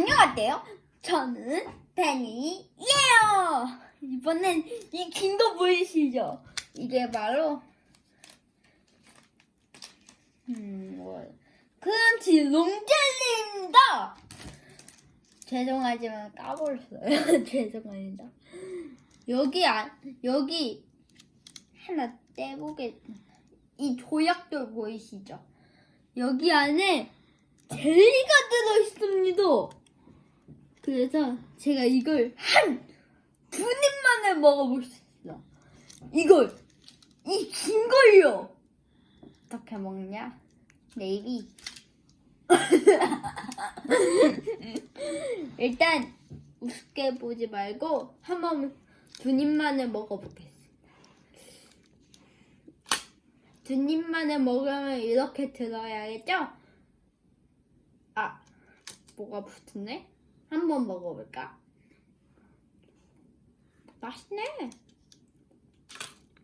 안녕하세요. 저는 베니예요. 이번엔 이 긴 거 보이시죠? 이게 바로 음, 뭐 크런치 롱젤리입니다. 죄송하지만 까버렸어요. 죄송합니다. 여기 안 여기 하나 떼보겠습니다. 이 조약돌 보이시죠? 여기 안에 젤리가 들어 있습니다. 그래서 제가 이걸 한두입 만에 먹어볼 수 있어. 이걸 이 긴 걸요. 어떻게 먹냐? 네이비. 일단 우습게 보지 말고 한번 두 입만에 먹어보겠습니다. 두 입만에 먹으면 이렇게 들어야겠죠? 아, 뭐가 붙었네? 한번 먹어볼까? 맛있네.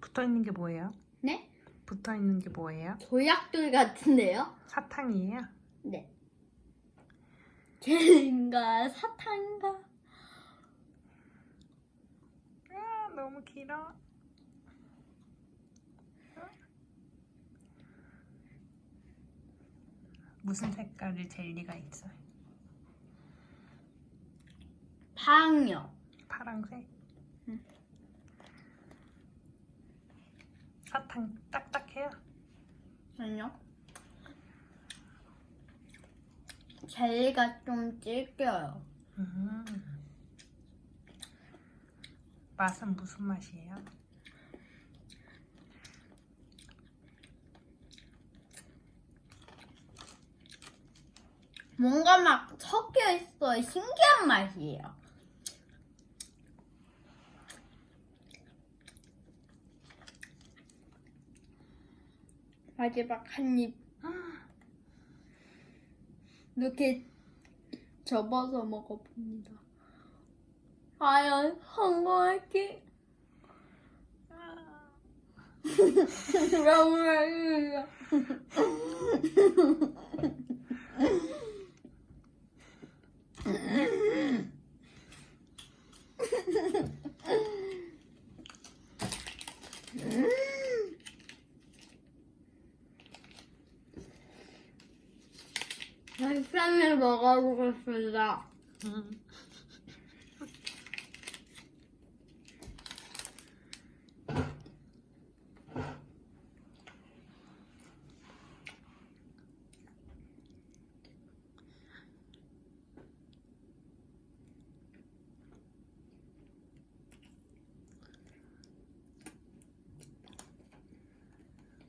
붙어 있는 게 뭐예요? 네? 붙어 있는 게 뭐예요? 조약돌 같은데요? 사탕이에요? 네. 젤인가 사탕인가? 아, 너무 길어. 무슨 색깔의 젤리가 있어요? 파랑요. 파랑색? 응. 사탕 딱딱해요? 아니요. 젤리가 좀 질겨요. 음. 맛은 무슨 맛이에요? 뭔가 막 섞여 있어 신기한 맛이에요. 마지막 한 입. 이렇게 접어서 먹어봅니다. 과연 성공할지? 너무 맛있어 요. 한쌈을 먹어보겠습니다. 음.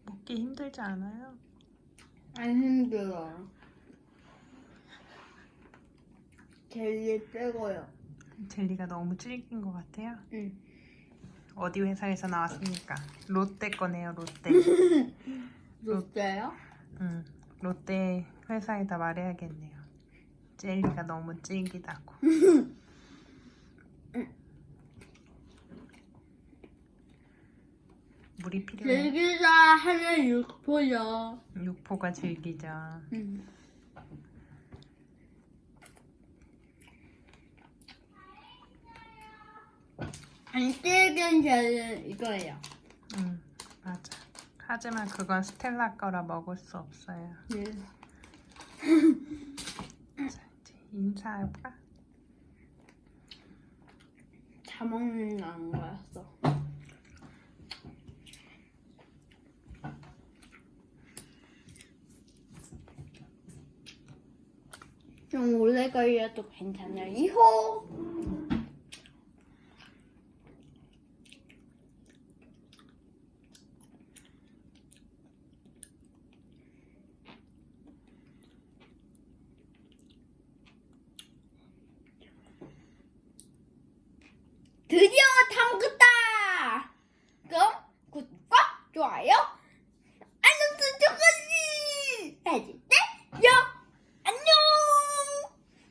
먹기 힘들지 않아요? 안 힘들어요. 젤리 빼고요. 젤리가 너무 질긴 것 같아요. 응. 어디 회사에서 나왔습니까? 롯데 거네요, 롯데. 롯데요? 응, 롯데 회사에다 말해야겠네요. 젤리가 너무 질기다고. 물이 필요해. 즐기자 하면 육포요. 육포가 질기죠. 응. 안 질긴 젤리 이거예요. 응, 맞아. 하지만 그건 스텔라 거라 먹을 수 없어요. 네. 자, 이제 인사할까? 다 먹는 안 거였어. 좀 오래 걸려도 괜찮아요. 이호. 드디어 다 먹었다. 그럼 구독과 좋아요